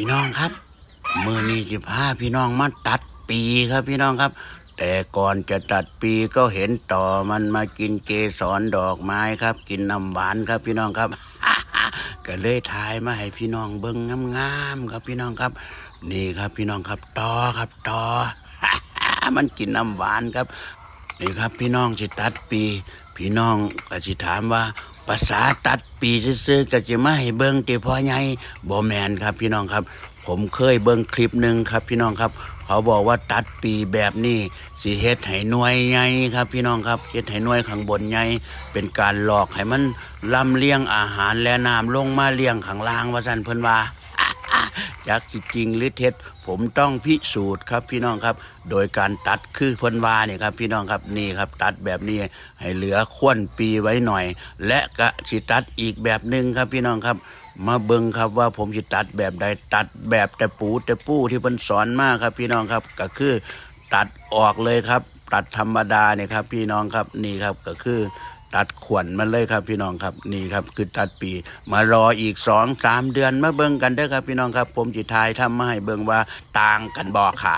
พี่น้องครับมือนี้สิพาพี่น้องมาตัดปีครับพี่น้องครับ แต่ก่อนจะตัดปีก็เห็นต่อมันมากินเกสรดอกไม้ครับ กินน้ำหวานครับพี่น้องครับก็เลยถ่ายมาให้พี่น้องเบิ้งงามๆครับพี่น้องครับ นี่ครับพี่น้องครับต่อครับต่อมันกินน้ำหวานครับนี่ครับพี่น้องสิตัดปี พี่น้องก็สิถามว่า ภาษาตัดปีซื่อๆก็จะมาให้เบิ้งติพ่อใหญ่บ่แมนครับพี่น้องครับ ผมเคยเบิ้งคลิปหนึ่งครับพี่น้องครับ เขาบอกว่าตัดปีแบบนี้สิเฮ็ดให้หน่วยใหญ่ครับ พี่น้องครับเฮ็ดให้หน่วยข้างบนใหญ่เป็นการหลอกให้มันลำเลียงอาหารและน้ำลงมาเลี้ยงข้างล่างว่าซั่นเพิ่นว่า จักจริงหรือเท็จผมต้องพิสูจน์ครับพี่น้องครับ โดยการตัดคือพิ่นวาเนี่ยครับพี่น้องครับนี่ครับ ตัดแบบนี้ให้เหลือควนปีไว้หน่อย และก็สิตัดอีกแบบหนึ่งครับพี่น้องครับมาเบิ่งครับว่าผมสิตัดแบบใดตัดแบบแต่ปูแต่ปู้ที่เพิ่นสอนมากครับ พี่น้องครับก็คือตัดออกเลยครับ ตัดธรรมดาเนี่ยครับ พี่น้องครับนี่ครับก็คือ ตัดขวนมันเลยครับพี่น้องครับนี่ครับคือตัดปี มารออีกสองสามเดือนมาเบิ่งกันเด้อครับพี่น้องครับ ผมจิทายทำมาให้เบิ่งว่าต่างกันบ่ขา